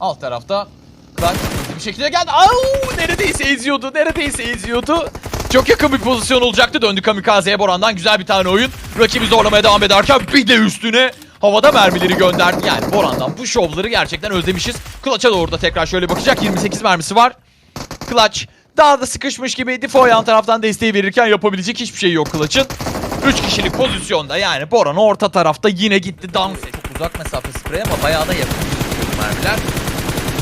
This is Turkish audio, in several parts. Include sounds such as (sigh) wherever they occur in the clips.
Alt tarafta hızlı bir şekilde geldi. Au! Neredeyse eziyordu. Neredeyse eziyordu. Çok yakın bir pozisyon olacaktı. Döndü Kamikaze'ye Boran'dan güzel bir tane oyun. Rakibi zorlamaya devam ederken bir de üstüne havada mermileri gönderdi. Yani Boran'dan bu şovları gerçekten özlemişiz. Clutch'a doğru da tekrar şöyle bakacak. 28 mermisi var. Clutch daha da sıkışmış gibi Defoe yan taraftan desteği verirken yapabilecek hiçbir şey yok Clutch'ın. 3 kişilik pozisyonda yani Boran orta tarafta yine gitti dans. Çok uzak mesafe sprey ama bayağı da yakın mermiler.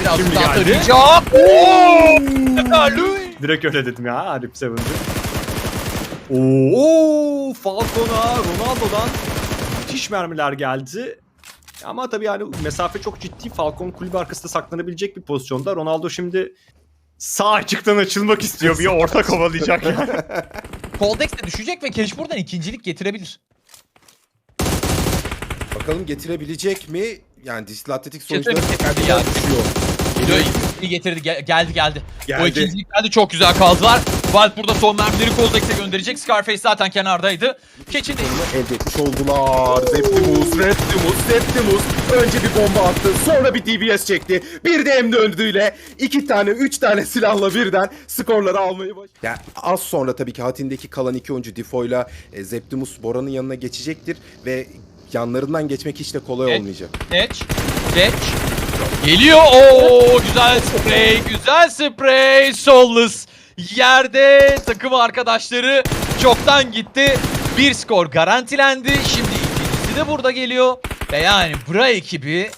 Biraz Şimdi daha geldi. tarayacak. Ooo! Direkt öyle dedim ya Arif Seven'cı. Oo, Falcon'a Ronaldo'dan müthiş mermiler geldi. Ama tabii yani mesafe çok ciddi. Falcon kulübe arkasında saklanabilecek bir pozisyonda. Ronaldo şimdi sağ açıktan açılmak istiyor. Bir orta kovalayacak yani. (laughs) Coldex de düşecek ve Keş buradan ikincilik getirebilir. Bakalım getirebilecek mi? Yani Distil Atletik sonuçları tekrardan düşüyor. Geliyor, iyi getirdi. Gel- geldi geldi. O Geldi. ikincilik geldi. Çok güzel kaldılar. Valve burada son mermileri Coldex'e gönderecek. Scarface zaten kenardaydı. Keçin de Elde etmiş oldular. Zeptimus, Reptimus, Zeptimus. Önce bir bomba attı. Sonra bir DBS çekti. Bir de M döndüğüyle iki tane, üç tane silahla birden skorları almayı başardı. Ya az sonra tabii ki Hatin'deki kalan iki oyuncu Difo'yla e, Zeptimus Bora'nın yanına geçecektir ve yanlarından geçmek hiç de kolay Evet. olmayacak. Geç. Geç. Geliyor. Oo güzel sprey. Güzel sprey. Soulless. Yerde takım arkadaşları çoktan gitti. Bir skor garantilendi. Şimdi ikincisi de burada geliyor. Ve yani Bra ekibi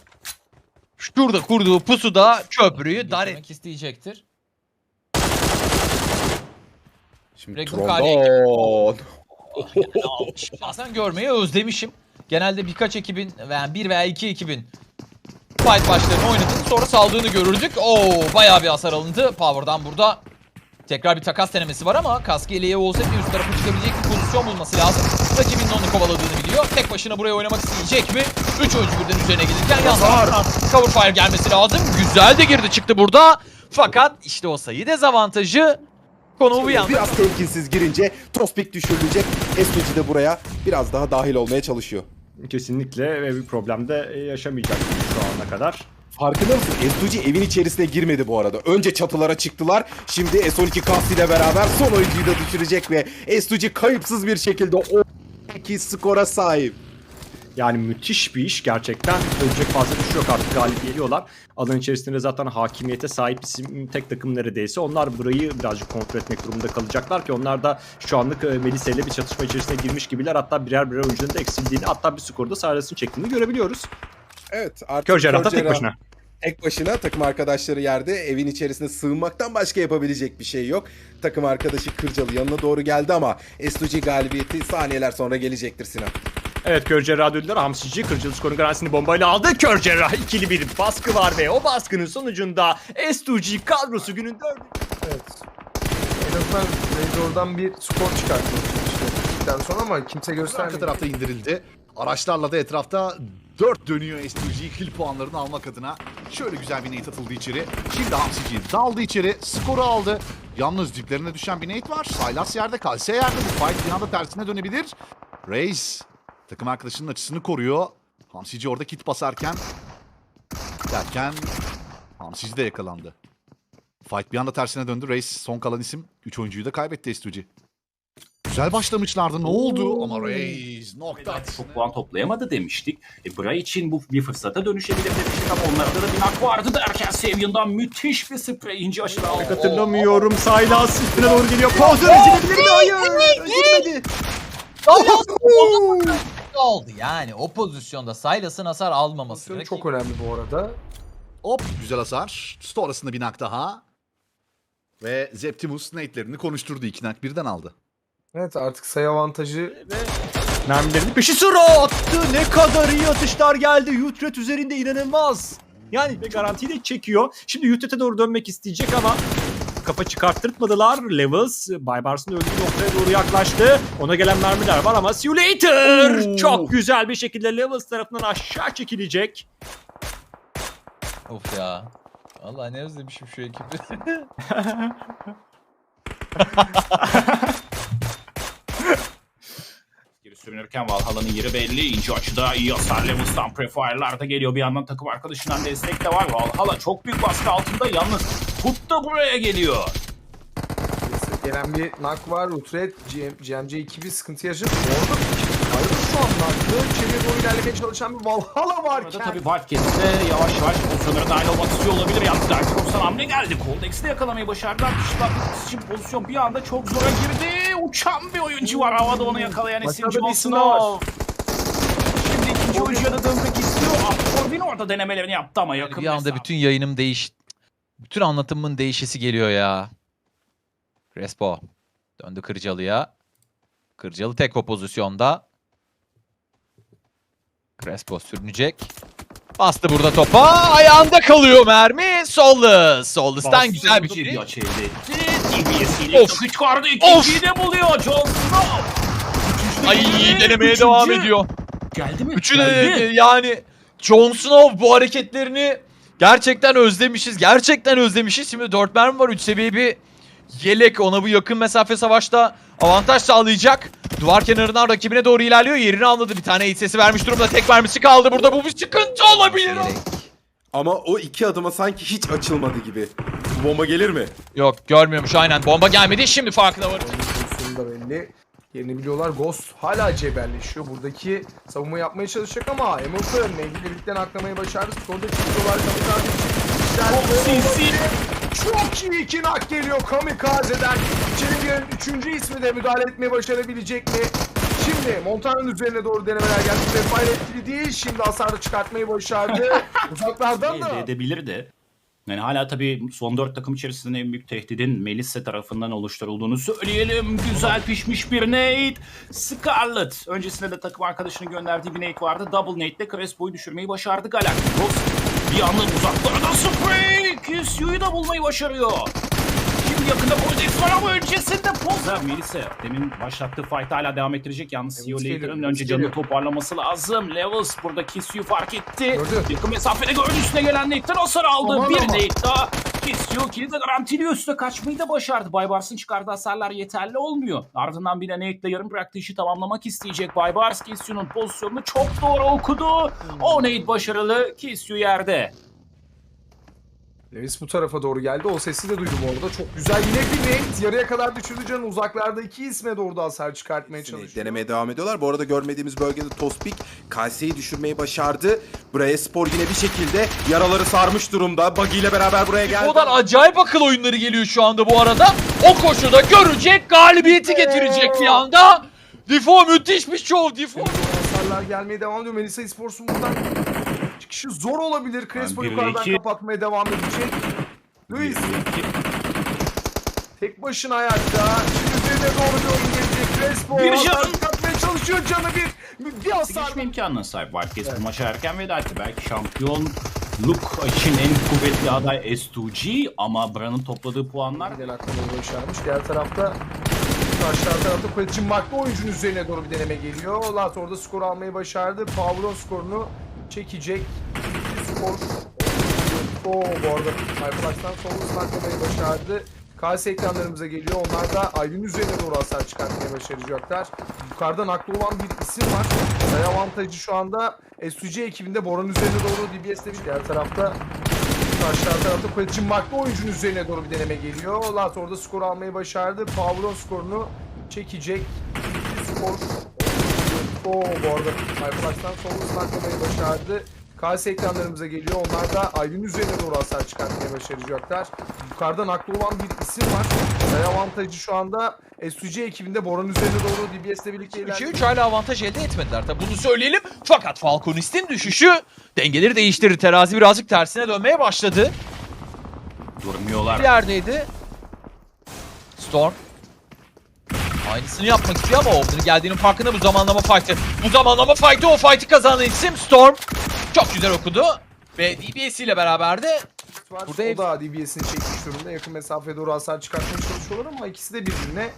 şurada kurduğu pusuda köprüyü dar etmek isteyecektir. Şimdi Regun Kale'ye Trondon. Şahsen görmeyi özlemişim. Genelde birkaç ekibin yani bir veya iki ekibin fight başlarını oynadığını sonra saldığını görürdük. Oo bayağı bir hasar alındı. Power'dan burada tekrar bir takas denemesi var ama Kaskeli'ye olsa bir üst tarafa çıkabilecek bir pozisyon bulması lazım. Rakibinin onu kovaladığını biliyor. Tek başına buraya oynamak isteyecek mi? 3 oyuncu birden üzerine gelirken yan taraftan cover fire gelmesi lazım. Güzel de girdi çıktı burada. Fakat işte o sayı dezavantajı konumu bu yanda. Biraz temkinsiz girince Tospik düşürülecek. SPG de buraya biraz daha dahil olmaya çalışıyor. Kesinlikle ve bir problem de yaşamayacak şu ana kadar. Farkında mısın? S2G evin içerisine girmedi bu arada. Önce çatılara çıktılar. Şimdi S12 Kast ile beraber son oyuncuyu da düşürecek ve S2G kayıpsız bir şekilde o 2 skora sahip. Yani müthiş bir iş gerçekten. Ölecek fazla bir şey yok artık galip geliyorlar. Alan içerisinde zaten hakimiyete sahip isim tek takım neredeyse. Onlar burayı birazcık kontrol etmek durumunda kalacaklar ki onlar da şu anlık e, Melisa ile bir çatışma içerisine girmiş gibiler. Hatta birer birer oyuncunun da eksildiğini hatta bir skorda sahnesini çektiğini görebiliyoruz. Evet artık Kör Cerrah'ta tek başına. Tek başına takım arkadaşları yerde evin içerisinde sığınmaktan başka yapabilecek bir şey yok. Takım arkadaşı Kırcalı yanına doğru geldi ama S2G galibiyeti saniyeler sonra gelecektir Sinan. Evet Kör Cerrah döndüler. Hamsici Kırcılı skorun garantisini bombayla aldı. Kör Cerrah ikili bir baskı var ve o baskının sonucunda S2G kadrosu günün dördü. Evet. En azından Raid oradan bir skor çıkartmaya çalıştıktan sonra ama kimse Arka göstermedi. tarafta indirildi. Araçlarla da etrafta 4 dönüyor S2G kill puanlarını almak adına. Şöyle güzel bir nade atıldı içeri. Şimdi Hamsici daldı içeri. Skoru aldı. Yalnız diplerine düşen bir nade var. Saylas yerde, Kalse yerde. Bu fight bir anda tersine dönebilir. Reis takım arkadaşının açısını koruyor. Hamsici orada kit basarken derken Hamsici de yakalandı. Fight bir anda tersine döndü. Reis son kalan isim. 3 oyuncuyu da kaybetti S2G. Güzel başlamışlardı. Ne oldu? Ama Reis nokta çok puan toplayamadı demiştik. E, Bra için bu bir fırsata dönüşebilir demiştik ama onlarda da bir nak vardı derken Savian'dan müthiş bir sprey ince aşırı aldı. Hatırlamıyorum. Saylas üstüne doğru geliyor. Pozör ezilebilir mi? Hayır. Ezilmedi. Oldu yani o pozisyonda Silas'ın hasar almaması. Pozisyon çok önemli bu arada. Hop güzel hasar. Sonrasında bir nak daha. Ve Zeptimus nade'lerini konuşturdu. İki nak birden aldı. Evet artık sayı avantajı Mermilerini peşi sıra attı. Ne kadar iyi atışlar geldi. Utrecht üzerinde inanılmaz. Yani ve garantiyi de çekiyor. Şimdi Utrecht'e doğru dönmek isteyecek ama kafa çıkarttırtmadılar. Levels Baybars'ın öldüğü noktaya doğru yaklaştı. Ona gelen mermiler var ama See you later. Oo. Çok güzel bir şekilde Levels tarafından aşağı çekilecek. Of ya. Vallahi ne özlemişim şu ekibi. (laughs) sürünürken Valhalla'nın yeri belli. İnce açıda iyi hasar Levus'tan Prefire'lar da geliyor. Bir yandan takım arkadaşından destek de var. Valhalla çok büyük baskı altında yalnız Tut da buraya geliyor. Gelen bir nak var. Utrecht, GM, GMC 2 bir sıkıntı yaşadı. Orada Hayır şu an naklı. İçeriye doğru ilerlemeye çalışan bir Valhalla Burada varken. tabii Wildcats de yavaş yavaş pozisyonlara dahil olmak istiyor olabilir. Yalnız Dark Horse'dan hamle geldi. Coldex'i de yakalamayı başardılar. Dışlar için pozisyon bir anda çok zora girdi. Uçan bir oyuncu var havada onu yakalayan isim. Snow. Şimdi ikinci oyuncuya da dönmek istiyor. Ah, Corbin orada denemelerini yaptı ama yakın bir anda mesafe. bütün yayınım değiş... Bütün anlatımın değişesi geliyor ya. Crespo. Döndü Kırcalı'ya. Kırcalı tek o pozisyonda. Crespo sürünecek. Bastı burada topa. Ayağında kalıyor mermi. Sollu. Sollus'tan güzel bir şey. Of. çok çıkardı. İkinciyi de buluyor. Jon Snow. Ay de- denemeye Üçüncü. devam ediyor. Geldi mi? Üçü de yani Snow bu hareketlerini gerçekten özlemişiz. Gerçekten özlemişiz. Şimdi 4 mermi var. 3 seviye bir yelek ona bu yakın mesafe savaşta avantaj sağlayacak. Duvar kenarından rakibine doğru ilerliyor. Yerini anladı. Bir tane eğit sesi vermiş durumda. Tek mermisi kaldı. Burada bu bir sıkıntı olabilir. Ama o iki adıma sanki hiç açılmadı gibi. Bu bomba gelir mi? Yok görmüyormuş aynen. Bomba gelmedi. Şimdi farkına var. Pozisyonu da belli. Yerini biliyorlar. Ghost hala cebelleşiyor. Buradaki savunma yapmaya çalışacak ama Hamilton Nehri birlikte aklamayı başardı. Skorda çıkıyorlar. Kamikaze sinsi. Çok iyi iki nak geliyor Kamikaze'den. İçeri giren üçüncü ismi de müdahale etmeye başarabilecek mi? Şimdi Montana'nın üzerine doğru denemeler geldi. Refire etkili değil. Şimdi hasarı çıkartmayı başardı. (laughs) Uzaklardan da. elde edebilirdi. Yani hala tabii son dört takım içerisinde en büyük tehdidin Melissa tarafından oluşturulduğunu söyleyelim. Güzel pişmiş bir nade. Scarlet. Öncesinde de takım arkadaşının gönderdiği bir nade vardı. Double nade'le Crespo'yu düşürmeyi başardı Galacticos. Bir yandan uzaklarda spray. QSU'yu da bulmayı başarıyor. Yakında Cortex var ama öncesinde Poza. Melissa demin başlattığı fight hala devam ettirecek. Yalnız CEO Lewis önce canını toparlaması lazım. Levels burada Kissu'yu fark etti. Gördü. Yakın mesafede gördü üstüne gelen Nate'den hasar aldı. Aman bir aman. Nate daha. Kesiyor. Kilidi de garantiliyor. Üstüne kaçmayı da başardı. Baybars'ın çıkardığı hasarlar yeterli olmuyor. Ardından bir de Nate'le yarım bıraktığı işi tamamlamak isteyecek. Baybars Kesiyor'un pozisyonunu çok doğru okudu. O Nate başarılı. Kesiyor yerde. Lewis bu tarafa doğru geldi. O sesi de duydum orada. Çok güzel yine bir net. Yarıya kadar düşürdü canı. Uzaklarda iki isme doğru da hasar çıkartmaya çalışıyor. Denemeye devam ediyorlar. Bu arada görmediğimiz bölgede Tospik Kayseri'yi düşürmeyi başardı. Buraya Spor yine bir şekilde yaraları sarmış durumda. Buggy ile beraber buraya geldi. Odan acayip akıl oyunları geliyor şu anda bu arada. O koşuda görecek, galibiyeti getirecek bir anda. Difo müthiş bir şov Difo. Hasarlar gelmeye devam ediyor. Melisa Esports'un buradan çıkışı zor olabilir. Crespo bir yukarıdan iki. kapatmaya devam edecek. Luis tek başına ayakta. Şimdi üzerine doğru bir oyun gelecek. Crespo Bir hasar can. çıkartmaya çalışıyor. Canı bir. Bir hasar. Geçme imkanına sahip Wildcats bu maça erken veda etti. Belki şampiyonluk için en kuvvetli aday S2G ama Bran'ın topladığı puanlar Giden aklamayı başarmış. Diğer tarafta aşağı tarafta Kılıç'ın Marklı oyuncunun üzerine doğru bir deneme geliyor. Lat orada skor almayı başardı. Pavlon skorunu çekecek. Skor. Oo bu arada Hyperlux'tan sonra saklamayı başardı. KS ekranlarımıza geliyor. Onlar da Aylin üzerine doğru hasar çıkartmayı başaracaklar. Yukarıdan aklı olan bir isim var. Sayı avantajı şu anda SUG ekibinde Boran üzerine doğru DBS'de bir diğer tarafta Aşağı tarafta Kılıç'ın Marklı oyuncunun üzerine doğru bir deneme geliyor. Lat orada skor almayı başardı. Pavlon skorunu çekecek. Skor. Oo bu arada Hyperlux'tan sonra saklamayı başardı. KS ekranlarımıza geliyor. Onlar da Aylin üzerine doğru hasar çıkartmayı başaracaklar. Yukarıdan aklı olan bir isim var. Sayı avantajı şu anda SUG ekibinde Boran üzerine doğru DBS'le birlikte 3'e ilerliyor. 3 hala avantaj elde etmediler. Tabi bunu söyleyelim. Fakat Falconist'in düşüşü dengeleri değiştirdi. Terazi birazcık tersine dönmeye başladı. durmuyorlar. Bir yerdeydi. Storm. Aynısını yapmak istiyor ama Order'ın geldiğinin farkında bu zamanlama fight'ı. Bu zamanlama fight'ı o fight'ı kazanan isim Storm. Çok güzel okudu. Ve DBS ile beraber de. Burada o da DBS'ini çekmiş durumda. Yakın mesafeye doğru hasar çıkartmaya çalışıyorlar ama ikisi de birbirine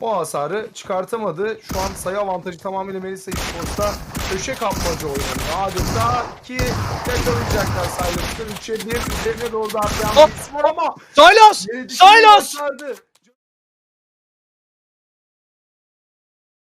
o hasarı çıkartamadı. Şu an sayı avantajı tamamıyla Melisa Esports'ta köşe kapmaca oynanıyor. Adeta ki yakalayacaklar Silas'ın 3'e 1 üzerine doğru da atlayan ama Silas! başardı.